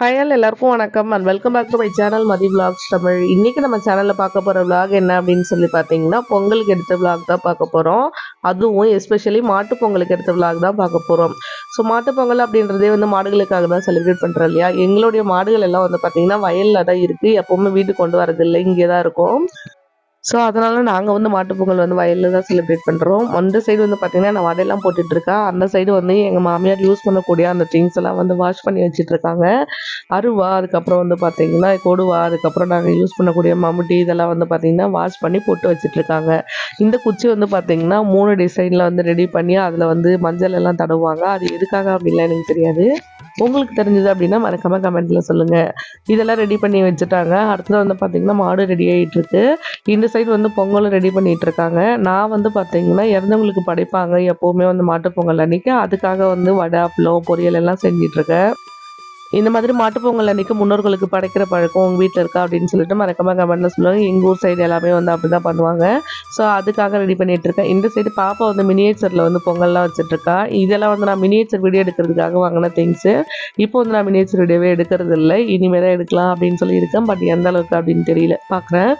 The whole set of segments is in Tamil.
ஹாயால் எல்லாருக்கும் வணக்கம். And welcome back to my channel Mathi vlogs Tamil. இன்றைக்கி நம்ம சேனலில் பார்க்க போகிற விளாக் என்ன அப்படின்னு சொல்லி பார்த்தீங்கன்னா பொங்கலுக்கு எடுத்த விளாக் தான் பார்க்க போகிறோம் அதுவும் எஸ்பெஷலி மாட்டு பொங்கலுக்கு எடுத்த விளாக் தான் பார்க்க போகிறோம் ஸோ மாட்டு பொங்கல் அப்படின்றதே வந்து மாடுகளுக்காக தான் செலிப்ரேட் பண்ணுறோம் இல்லையா? எங்களுடைய மாடுகள் எல்லாம் வந்து பார்த்திங்கன்னா வயலில் தான் இருக்குது எப்போவுமே வீட்டுக்கு கொண்டு வரதில்லை. இங்கே தான் இருக்கும். ஸோ அதனால நாங்கள் வந்து மாட்டுப்பொங்கல் வந்து வயலில் தான் செலிப்ரேட் பண்ணுறோம் அந்த சைடு வந்து பார்த்தீங்கன்னா நான் வடையெல்லாம் போட்டுட்ருக்கேன் அந்த சைடு வந்து எங்கள் மாமியார் யூஸ் பண்ணக்கூடிய அந்த திங்ஸ் எல்லாம் வந்து வாஷ் பண்ணி வச்சுட்ருக்காங்க அருவா அதுக்கப்புறம் வந்து பார்த்தீங்கன்னா கொடுவா அதுக்கப்புறம் நாங்கள் யூஸ் பண்ணக்கூடிய மம்முட்டி இதெல்லாம் வந்து பார்த்தீங்கன்னா வாஷ் பண்ணி போட்டு வச்சுட்ருக்காங்க இந்த குச்சி வந்து பார்த்தீங்கன்னா மூணு டிசைனில் வந்து ரெடி பண்ணி அதில் வந்து மஞ்சள் எல்லாம் தடவுவாங்க. அது எதுக்காக அப்படின்லாம் எனக்கு தெரியாது. உங்களுக்கு தெரிஞ்சது அப்படின்னா மறக்காமல் கமெண்ட்டில் சொல்லுங்கள் இதெல்லாம் ரெடி பண்ணி வச்சுட்டாங்க. அடுத்தது வந்து பார்த்திங்கன்னா மாடு ரெடி ஆகிட்டுருக்கு இந்த சைடு வந்து பொங்கலும் ரெடி பண்ணிகிட்டு இருக்காங்க நான் வந்து பார்த்திங்கன்னா இறந்தவங்களுக்கு படைப்பாங்க. எப்போவுமே வந்து மாட்டுப்பொங்கல் பொங்கல் அதுக்காக வந்து வடை அப்பளம் பொரியல் எல்லாம் செஞ்சிட்ருக்கேன் இந்த மாதிரி மாட்டுப் பொங்கல் முன்னோர்களுக்கு படைக்கிற பழக்கம் உங்கள் வீட்டில் இருக்கா அப்படின்னு சொல்லிட்டு மறக்காம கமெண்ட்டில் சொல்லுவாங்க எங்கள் ஊர் சைடு எல்லாமே வந்து அப்படி தான் பண்ணுவாங்க. ஸோ அதுக்காக ரெடி பண்ணிட்டு இருக்கேன். இந்த சைடு பாப்பா வந்து மினியேச்சரில் வந்து பொங்கல்லாம் வச்சுட்ருக்கா இதெல்லாம் வந்து நான் மினியேச்சர் வீடியோ எடுக்கிறதுக்காக வாங்கின திங்ஸு இப்போ வந்து நான் மினியேச்சர் வீடியோவே எடுக்கிறது இல்லை இனிமேல் தான் எடுக்கலாம் அப்படின்னு சொல்லி இருக்கேன் பட் எந்த அளவுக்கு அப்படின்னு தெரியல. பார்க்குறேன்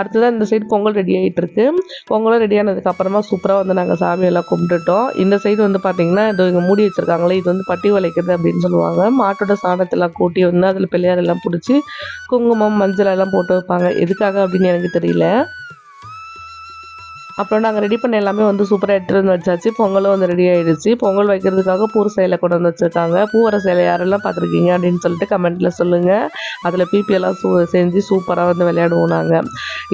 அடுத்ததான் இந்த சைடு பொங்கல் ரெடி ஆகிட்டு இருக்கு பொங்கலும் ரெடி ஆனதுக்கு அப்புறமா சூப்பராக வந்து நாங்கள் சாமியெல்லாம் கும்பிட்டுட்டோம். இந்த சைடு வந்து பார்த்தீங்கன்னா இது இங்கே மூடி வச்சுருக்காங்களே இது வந்து பட்டி வளைக்கிறது அப்படின்னு சொல்லுவாங்க. மாட்டோட சாணத்தெல்லாம் கூட்டி வந்து அதில் பிள்ளையாரெல்லாம் பிடிச்சி குங்குமம் மஞ்சள் எல்லாம் போட்டு வைப்பாங்க. எதுக்காக அப்படின்னு எனக்கு தெரியல. அப்புறம் நாங்கள் ரெடி பண்ண எல்லாமே வந்து சூப்பராக எடுத்துகிட்டு வந்து வச்சாச்சு. பொங்கலும் வந்து ரெடி ஆகிடுச்சு பொங்கல் வைக்கிறதுக்காக பூ சேலை கொண்டு வந்து வச்சுருக்காங்க. பூவர சேலை யாரெல்லாம் பார்த்துருக்கீங்க அப்படின்னு சொல்லிட்டு கமெண்ட்டில் சொல்லுங்கள் அதில் பிபி எல்லாம் சூ செஞ்சு சூப்பராக வந்து விளையாடுவோம் நாங்கள்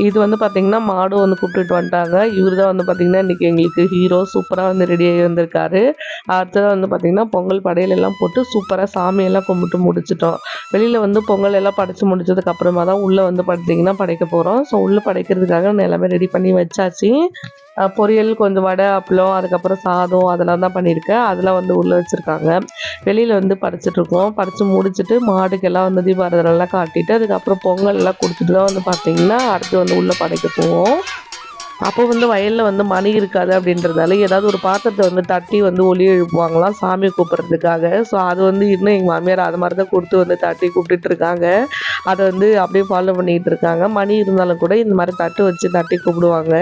இது வந்து பார்த்திங்கன்னா மாடும் வந்து கூப்பிட்டுட்டு வந்துட்டாங்க. இவர் தான் வந்து பார்த்திங்கன்னா இன்றைக்கி எங்களுக்கு ஹீரோ சூப்பராக வந்து ரெடி ஆகி வந்திருக்காரு. அடுத்ததாக வந்து பார்த்திங்கன்னா பொங்கல் படையல் எல்லாம் போட்டு சூப்பராக சாமியெல்லாம் கும்பிட்டு முடிச்சிட்டோம். வெளியில் வந்து பொங்கல் எல்லாம் படைச்சு முடிச்சதுக்கப்புறமா தான் உள்ளே வந்து பார்த்திங்கன்னா படைக்க போகிறோம் ஸோ உள்ளே படைக்கிறதுக்காக நான் எல்லாமே ரெடி பண்ணி வச்சாச்சு. பொரியல் கொஞ்சம் வடை அப்பளம் அதுக்கப்புறம் சாதம் அதெல்லாம் தான் பண்ணியிருக்கேன். அதெல்லாம் வந்து உள்ளே வச்சுருக்காங்க. வெளியில் வந்து படைச்சிட்டு இருக்கோம் படைச்சு முடிச்சுட்டு மாடுக்கெல்லாம் வந்து தீபாரதனைலாம் காட்டிட்டு அதுக்கப்புறம் பொங்கல் எல்லாம் கொடுத்துட்டு தான் வந்து பார்த்தீங்கன்னா அடுத்து வந்து உள்ளே படைக்க போவோம். அப்போ வந்து வயலில் வந்து மணி இருக்காது அப்படின்றதால ஏதாவது ஒரு பாத்திரத்தை வந்து தட்டி வந்து ஒலி எழுப்புவாங்களாம் சாமி கூப்பிட்றதுக்காக. ஸோ அது வந்து இன்னும் எங்கள் மாமியார் அது மாதிரி தான் கொடுத்து வந்து தட்டி கூப்பிட்டுட்டு இருக்காங்க. அதை வந்து அப்படியே ஃபாலோ பண்ணிகிட்டு இருக்காங்க. மணி இருந்தாலும் கூட இந்த மாதிரி தட்டு வச்சு தட்டி கூப்பிடுவாங்க.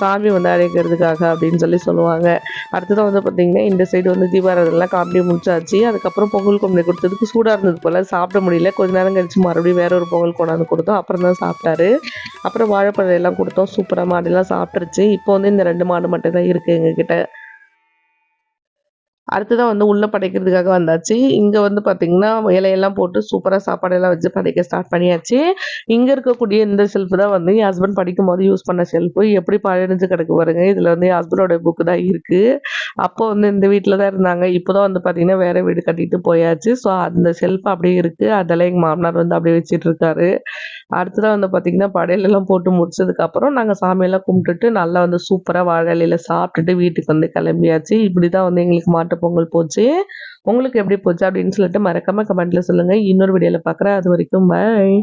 சாமி வந்து அழைக்கிறதுக்காக அப்படின்னு சொல்லி சொல்லுவாங்க. அடுத்ததான் வந்து பார்த்திங்கன்னா இந்த சைடு வந்து தீபாராதனைலாம் காமெடி முடிச்சாச்சு. அதுக்கப்புறம் பொங்கல் கொண்டு கொடுத்ததுக்கு சூடாக இருந்தது போல். சாப்பிட முடியல. கொஞ்ச நேரம் கழிச்சு மறுபடியும் வேற ஒரு பொங்கல் கொண்டாந்து கொடுத்தோம். அப்புறம் தான் சாப்பிட்டாரு. அப்புறம் வாழைப்பழம் எல்லாம் கொடுத்தோம். சூப்பராக மாடெல்லாம் சாப்பிட்டுருச்சு. இப்போ வந்து இந்த ரெண்டு மாடு மட்டும் தான் இருக்குது எங்ககிட்ட. அடுத்ததான் வந்து உள்ளே படைக்கிறதுக்காக வந்தாச்சு. இங்கே வந்து பார்த்திங்கன்னா இலையெல்லாம் போட்டு சூப்பராக சாப்பாடெல்லாம் வச்சு படைக்க ஸ்டார்ட் பண்ணியாச்சு. இங்கே இருக்கக்கூடிய இந்த செல்ஃப் தான் வந்து என் ஹஸ்பண்ட் படிக்கும் போது யூஸ் பண்ண செல்ஃபு எப்படி பழனிஞ்சு கிடக்கு பாருங்க. இதில் வந்து என் ஹஸ்பண்டோட புக்கு தான் இருக்குது அப்போ வந்து இந்த வீட்டில் தான் இருந்தாங்க. இப்போ தான் வந்து பார்த்திங்கன்னா வேறு வீடு கட்டிட்டு போயாச்சு. ஸோ அந்த செல்ஃப் அப்படியே இருக்குது அதெல்லாம் எங்கள் மாமனார் வந்து அப்படியே வச்சிட்ருக்காரு அடுத்ததாக வந்து பார்த்திங்கன்னா படையலெல்லாம் போட்டு முடிச்சதுக்கப்புறம் நாங்கள் சாமியெல்லாம் கும்பிட்டுட்டு நல்லா வந்து சூப்பராக வாழையில சாப்பிட்டுட்டு வீட்டுக்கு வந்து கிளம்பியாச்சு. இப்படி தான் வந்து எங்களுக்கு மாட்டு பொங்கல் போச்சு. உங்களுக்கு எப்படி போச்சு அப்படின்னு சொல்லிட்டு மறக்காம கமெண்ட்டில் சொல்லுங்கள் இன்னொரு வீடியோவில் பார்க்குறேன் அது வரைக்கும் பாய்